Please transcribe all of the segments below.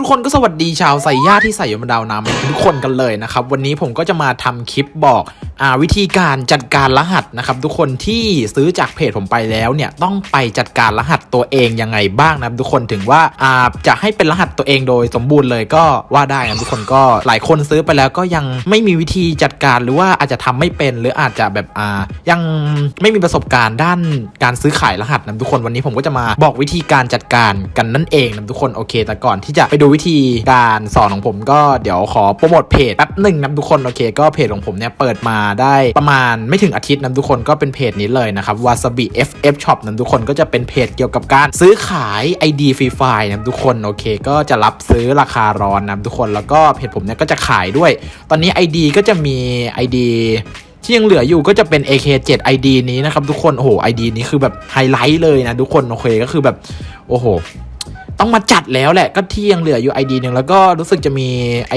ทุกคนก็สวัสดีชาวใส่ย่าที่ใส่ยมดาวน้ำทุกคนกันเลยนะครับ วันนี้ผมก็จะมาทำคลิปบอกอวิธีการจัดการรหัสนะครับ ทุกคนที่ซื้อจากเพจผมไปแล้วเนี่ยต้องไปจัดการรหัสตัวเองยังไงบ้างนะทุกคนถึงว่าอาจะให้เป็นรหัสตัวเองโดยสมบูรณ์เลยก็ว่าได้นะทุกคนก็หลายคนซื้อไปแล้วก็ยังไม่มีวิธีจัดการหรือว่าอาจจะทำไม่เป็นหรืออาจจะแบบอ่ายังไม่มีประสบการณ์ด้านการซื้อขายรหัสนะทุกคนวันนี้ผมก็จะมาบอกวิธีการจัดการกันนั่นเองนะทุกคนโอเค แต่ก่อนที่จะไปดูวิธีการสอนของผมก็เดี๋ยวขอโปรโมทเพจแป๊บหนึ่งนะทุกคนโอเค ก็เพจของผมเนี่ยเปิดมาได้ประมาณไม่ถึงอาทิตย์นะทุกคนก็เป็นเพจนี้เลยนะครับ wasabi ff shop นะทุกคนก็จะเป็นเพจเกี่ยวกับการซื้อขาย ID ฟรีไฟล์นะทุกคนโอเค ก็จะรับซื้อราคาร้อนนะทุกคนแล้วก็เพจผมเนี่ยก็จะขายด้วย ตอนนี้ ID ก็จะมี ID ที่ยังเหลืออยู่ก็จะเป็น AK7 ID นี้นะครับทุกคน โอ้โห ID นี้คือแบบไฮไลท์เลยนะทุกคน โอเค ก็คือแบบ โอ้โห ต้องมาจัดแล้วแหละ ก็ที่ยังเหลืออยู่ ID หนึ่งแล้วก็รู้สึกจะมี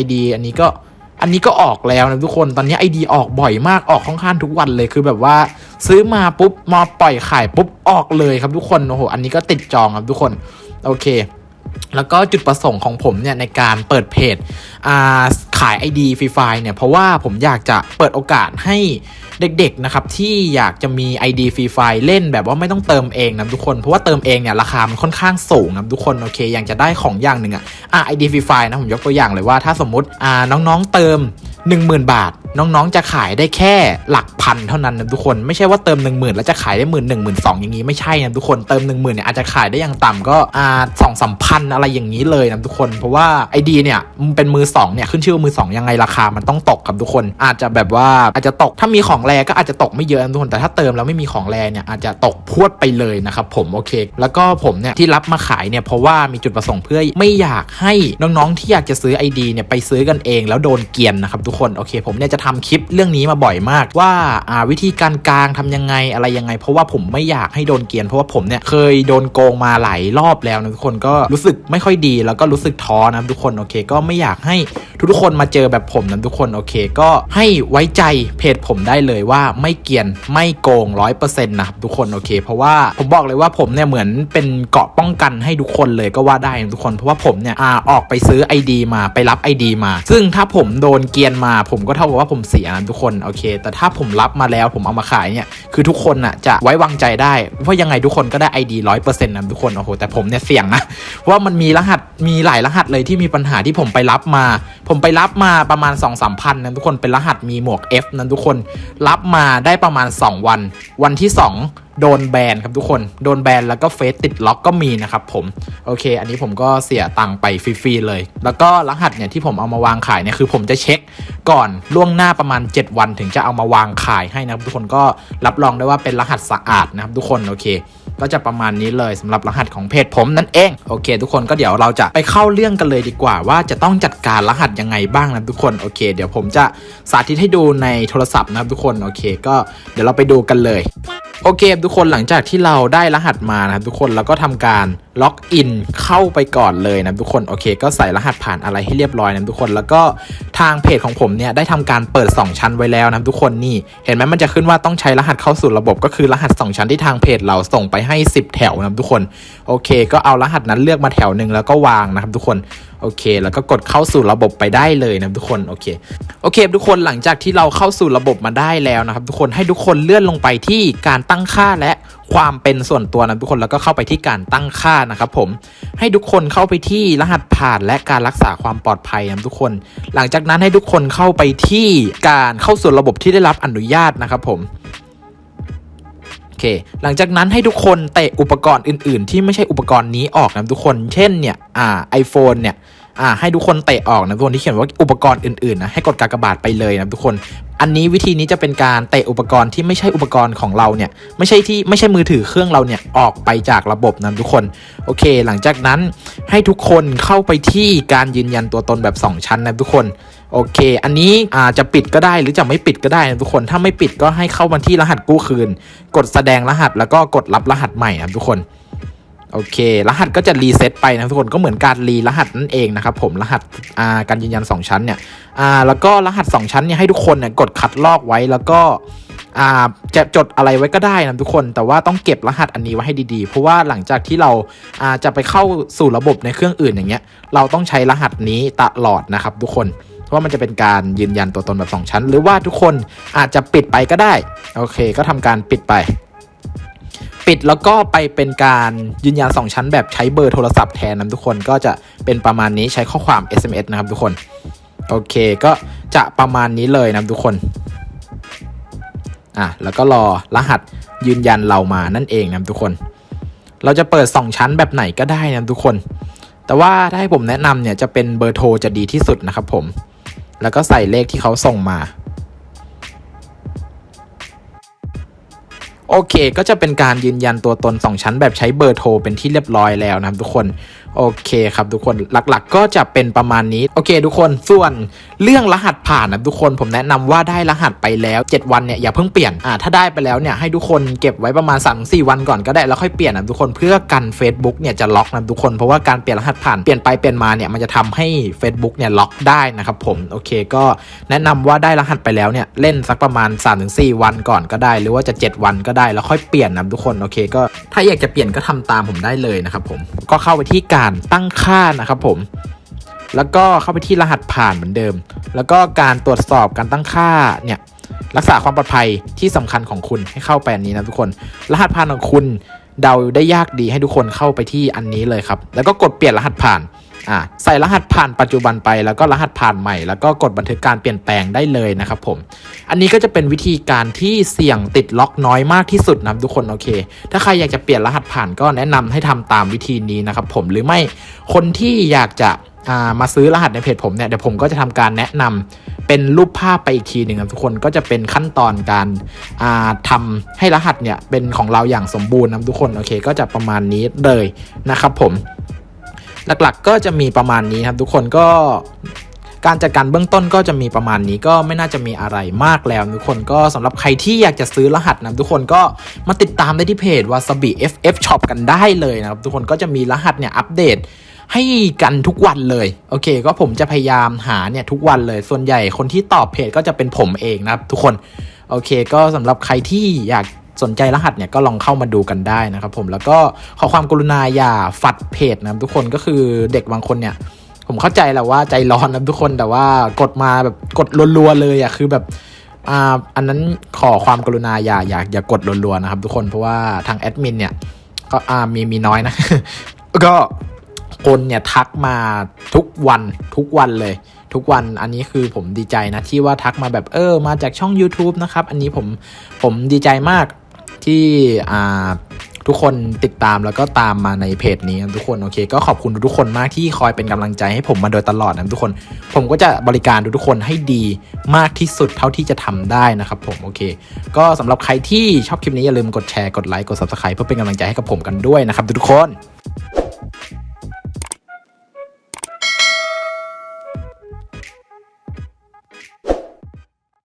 ID อันนี้ก็อันนี้ก็ออกแล้วนะทุกคนตอนนี้ไอดีออกบ่อยมากออกค่อนข้างทุกวันเลยคือแบบว่า ซื้อมาปุ๊บมาปล่อยขายปุ๊บออกเลยครับทุกคนโอ้โหอันนี้ก็ติดจองครับทุกคน โอเค แล้วก็จุดประสงค์ของผมเนี่ยในการเปิดเพจาขาย ID ฟรีไฟเนี่ยเพราะว่าผมอยากจะเปิดโอกาสให้เด็กๆนะครับที่อยากจะมี ID ฟรีไฟเล่นแบบว่าไม่ต้องเติมเองนะทุกคนเพราะว่าเติมเองเนี่ยราคามันค่อนข้างสูงนะทุกคนโอเคอยากจะได้ของอย่างหนึ่งอะอะ ID ฟรีไฟนะผมยกตัวอย่างเลยว่าถ้าสมมติอ่าน้องๆเติม 10,000 บาท น้องๆจะขายได้แค่หลักพันเท่านั้นนะทุกคนไม่ใช่ว่าเติม 1 0,000 แล้วจะขายได้หมื่นหนึ่งหมื่นสองอย่างนี้ไม่ใช่นะทุกคนเติม 1 0,000เนี่ยอาจจะขายได้อย่างต่ำก็อ่าสองสามพันอะไรอย่างนี้เลยนะทุกคน เพราะว่าไอดีเนี่ยมันเป็นมือสองเนี่ยขึ้นชื่อว่ามือสองยังไงราคามันต้องตกครับทุกคน อาจจะแบบว่าอาจจะตกถ้ามีของแรก็อาจจะตกไม่เยอะนะทุกคนแต่ถ้าเติมแล้วไม่มีของแรเนี่ยอาจจะตกพวดไปเลยนะครับผมโอเค แล้วก็ผมเนี่ยที่รับมาขายเนี่ยเพราะว่ามีจุดประสงค์เพื่อไม่อยากให้น้องๆที่อยากจะซื้อ ID เนี่ยไปซื้อกันเองแล้วโดนเกียนนะครับทุกคนโอเคผมเนี่ยจะทำคลิปเรื่องนี้มาบ่อยมากว่าอ่าวิธีการกลางทำยังไงอะไรยังไง เพราะว่าผมไม่อยากให้โดนเกียนเพราะว่าผมเนี่ยเคยโดนโกงมาหลายรอบแล้วนะทุกคนก็รู้สึกไม่ค่อยดี แล้วก็รู้สึกท้อนะทุกคนโอเค ก็ไม่อยากให้ทุกคนมาเจอแบบผมนะทุกคนโอเค ก็ให้ไว้ใจเพจผมได้เลยว่าไม่เกียนไม่โกงร้อยเปอร์เซ็นต์นะครับทุกคนโอเค เพราะว่าผมบอกเลยว่าผมเนี่ยเหมือนเป็นเกาะป้องกันให้ทุกคนเลยก็ว่าได้นะทุกคนเพราะว่าผมเนี่ยอ่าออกไปซื้อ ID มาไปรับ ID มา ซึ่งถ้าผมโดนเกียนมา ผมก็เท่ากับว่าผมเสียนะทุกคนโอเค แต่ถ้าผมรับมาแล้วผมเอามาขายเนี่ยคือทุกคนอะจะไว้วางใจได้เพราะยังไงทุกคนก็ได้ไอดีร้อยเปอร์เซ็นต์นะทุกคนโอ้โหแต่ผมเนี่ยเสี่ยงนะเพราะว่ามันมีรหัสมีหลายรหัสเลยที่มีปัญหาที่ผมไปรับมา ผมไปรับมาประมาณ2องสามพันนะทุกคนเป็นรหัสมีหมวก F นะทุกคนรับมาได้ประมาณ 2 วัน วันที่ 2 โดนแบนครับทุกคน โดนแบนแล้วก็เฟซติดล็อกก็มีนะครับผมโอเค อันนี้ผมก็เสียตังค์ไปฟรีๆเลย แล้วก็รหัสเนี่ยที่ผมเอามาวางขายเนี่ยคือผมจะเช็คก่อนล่วงหน้าประมาณ 7 วันถึงจะเอามาวางขายให้นะครับทุกคนก็รับรองได้ว่าเป็นรหัสสะอาดนะครับทุกคนโอเคก็จะประมาณนี้เลยสำหรับรหัสของเพจผมนั่นเองโอเค ทุกคนก็เดี๋ยวเราจะไปเข้าเรื่องกันเลยดีกว่า ว่าจะต้องจัดการรหัสยังไงบ้างนะทุกคนโอเค เดี๋ยวผมจะสาธิตให้ดูในโทรศัพท์นะครับทุกคนโอเค ก็เดี๋ยวเราไปดูกันเลย โอเคทุกคนหลังจากที่เราได้รหัสมานะครับทุกคนเราก็ทำการ ล็อกอินเข้าไปก่อนเลยนะทุกคนโอเค ก็ใส่รหัสผ่านอะไรให้เรียบร้อยนะทุกคนแล้วก็ทางเพจของผมเนี่ยได้ทำการเปิด 2 ชั้นไว้แล้วนะทุกคนนี่เห็นไหมมันจะขึ้นว่าต้องใช้รหัสเข้าสู่ระบบก็คือรหัส 2 ชั้นที่ทางเพจเราส่งไปให้ 10 แถวนะทุกคนโอเค ก็เอารหัสนั้นเลือกมาแถวหนึ่งแล้วก็วางนะครับทุกคนโอเค แล้วก็กดเข้าสู่ระบบไปได้เลยนะทุกคน โอเค โอเค ทุกคนหลังจากที่เราเข้าสู่ระบบมาได้แล้วนะครับ ทุกคนให้ทุกคนเลื่อนลงไปที่การตั้งค่าและความเป็นส่วนตัวนะทุกคนแล้วก็เข้าไปที่การตั้งค่านะครับผมให้ทุกคนเข้าไปที่รหัสผ่านและการรักษาความปลอดภัยนะทุกคน หลังจากนั้นให้ทุกคนเข้าไปที่การเข้าสู่ระบบที่ได้รับอนุญาตนะครับผมโอเค หลังจากนั้นให้ทุกคนเตะอุปกรณ์อื่น ๆ ที่ไม่ใช่อุปกรณ์นี้ออกนะทุกคน เช่นเนี่ย อ่า iPhone เนี่ย อ่าให้ทุกคนเตะออกนะทุกคนที่เขียนว่าอุปกรณ์อื่นๆนะให้กดกากบาทไปเลยนะทุกคน อันนี้วิธีนี้จะเป็นการเตะอุปกรณ์ที่ไม่ใช่อุปกรณ์ของเราเนี่ยไม่ใช่ที่ไม่ใช่มือถือเครื่องเราเนี่ยออกไปจากระบบนะทุกคนโอเค หลังจากนั้นให้ทุกคนเข้าไปที่การยืนยันตัวตนแบบ 2 ชั้นนะทุกคนโอเค อันนี้อาจะปิดก็ได้หรือจะไม่ปิดก็ได้นะทุกคน ถ้าไม่ปิดก็ให้เข้ามาที่รหัสกู้คืน กดแสดงรหัสแล้วก็กดรับรหัสใหม่นะทุกคน โอเค รหัสก็จะรีเซ็ตไปนะทุกคนก็เหมือนการรีรหัสนั่นเองนะครับผมรหัสการยืนยัน 2 ชั้นเนี่ยแล้วก็รหัส 2 ชั้นเนี่ยให้ทุกคนเนี่ยกดคัดลอกไว้แล้วก็จะจดอะไรไว้ก็ได้นะทุกคน แต่ว่าต้องเก็บรหัสอันนี้ไว้ให้ดีๆ เพราะว่าหลังจากที่เราาจะไปเข้าสู่ระบบในเครื่องอื่นอย่างเงี้ยเราต้องใช้รหัสนี้ตลอดนะครับทุกคนเพราะว่ามันจะเป็นการยืนยันตัวตนแบบสองชั้น หรือว่าทุกคนอาจจะปิดไปก็ได้โอเค ก็ทำการปิดไป ปิดแล้วก็ไปเป็นการยืนยัน 2 ชั้นแบบใช้เบอร์โทรศัพท์แทนนะทุกคนก็จะเป็นประมาณนี้ใช้ข้อความ SMS นะครับทุกคน โอเคก็จะประมาณนี้เลยนะทุกคนอะแล้วก็รอรหัสยืนยันเรามานั่นเองนะทุกคน เราจะเปิด 2 ชั้นแบบไหนก็ได้นะทุกคน แต่ว่าถ้าให้ผมแนะนำเนี่ยจะเป็นเบอร์โทรจะดีที่สุดนะครับผม แล้วก็ใส่เลขที่เขาส่งมา โอเค ก็จะเป็นการยืนยันตัวตน 2 ชั้นแบบใช้เบอร์โทรเป็นที่เรียบร้อยแล้วนะครับทุกคน โอเคครับทุกคนหลักๆ ก็จะเป็นประมาณนี้ โอเค ทุกคนส่วนเรื่องรหัสผ่านนะทุกคนผมแนะนำว่าได้รหัสไปแล้ว 7 วันเนี่ยอย่าเพิ่งเปลี่ยนอ่าถ้าได้ไปแล้วเนี่ยให้ทุกคนเก็บไว้ประมาณ3 4วันก่อนก็ได้แล้วค่อยเปลี่ยนนะทุกคนเพื่อกัน Facebook เนี่ยจะล็อกนะทุกคนเพราะว่าการเปลี่ยนรหัสผ่านเปลี่ยนไปเปลี่ยนมาเนี่ยมันจะทำให้ Facebook เนี่ยล็อกได้นะครับผมโอเคก็แนะนำว่าได้รหัสไปแล้วเนี่ยเล่นสักประมาณ 3-4 วันก่อนก็ได้ หรือว่าจะ 7 วันก็ได้แล้วค่อยเปลี่ยนนะทุกคนโอเคก็ถ้าอยากจะเปลี่ยนก็ทำตามผมได้เลยนะครับผมก็เข้าไปที่การตั้งค่านะครับผม แล้วก็เข้าไปที่รหัสผ่านเหมือนเดิม แล้วก็การตรวจสอบการตั้งค่าเนี่ยรักษาความปลอดภัยที่สำคัญของคุณให้เข้าไปอันนี้นะทุกคน รหัสผ่านของคุณเดาได้ยากดีให้ทุกคนเข้าไปที่อันนี้เลยครับ แล้วก็กดเปลี่ยนรหัสผ่าน อ่าใส่รหัสผ่านปัจจุบันไปแล้วก็รหัสผ่านใหม่ แล้วก็กดบันทึกการเปลี่ยนแปลงได้เลยนะครับผม อันนี้ก็จะเป็นวิธีการที่เสี่ยงติดล็อกน้อยมากที่สุดนะทุกคนโอเค ถ้าใครอยากจะเปลี่ยนรหัสผ่านก็แนะนำให้ทำตามวิธีนี้นะครับผมหรือไม่คนที่อยากจะามาซื้อรหัสในเพจผมเนี่ยเดี๋ยวผมก็จะทำการแนะนำเป็นรูปภาพไปอีกทีหนึ่งครับทุกคนก็จะเป็นขั้นตอนการาทำให้รหัสเนี่ยเป็นของเราอย่างสมบูรณ์นะทุกคนโอเค ก็จะประมาณนี้เลยนะครับผม หลักๆก็จะมีประมาณนี้ครับทุกคนก็การจัดการเบื้องต้นก็จะมีประมาณนี้ก็ไม่น่าจะมีอะไรมากแล้วทุกคนก็สำหรับใครที่อยากจะซื้อรหัสนะทุกคนก็มาติดตามได้ที่เพจ wasabi ff shop กันได้เลยนะครับทุกคนก็จะมีรหัสเนี่ยอัปเดตให้กันทุกวันเลย โอเค ก็ผมจะพยายามหาเนี่ยทุกวันเลย ส่วนใหญ่คนที่ตอบเพจก็จะเป็นผมเองนะครับทุกคน โอเค ก็สำหรับใครที่อยาก สนใจรหัสเนี่ยก็ลองเข้ามาดูกันได้นะครับผมแล้วก็ขอความกรุณาอย่าฝัดเพจนะครับทุกคนก็คือเด็กบางคนเนี่ยผมเข้าใจแหละว่าใจร้อนนะทุกคนแต่ว่ากดมาแบบกดรัวๆเลยอะคือแบบอ่าอันนั้นขอความกรุณาอย่าอย่าอย่ากดรัวๆนะครับทุกคนเพราะว่าทางแอดมินเนี่ยก็อ่ามีมีน้อยนะ ก็คนเนี่ยทักมาทุกวันทุกวันเลย ทุกวันอันนี้คือผมดีใจนะที่ว่าทักมาแบบเออมาจากช่อง YouTube นะครับ อันนี้ผมผมดีใจมาก ที่ทุกคนติดตามแล้วก็ตามมาในเพจนี้ทุกคนโอเค ก็ขอบคุณทุกคนมากที่คอยเป็นกำลังใจให้ผมมาโดยตลอดนะทุกคน ผมก็จะบริการทุกคนให้ดีมากที่สุดเท่าที่จะทำได้นะครับผมโอเค ก็สำหรับใครที่ชอบคลิปนี้อย่าลืมกดแชร์กดไลค์กด subscribe เพื่อเป็นกำลังใจให้กับผมกันด้วยนะครับทุกคน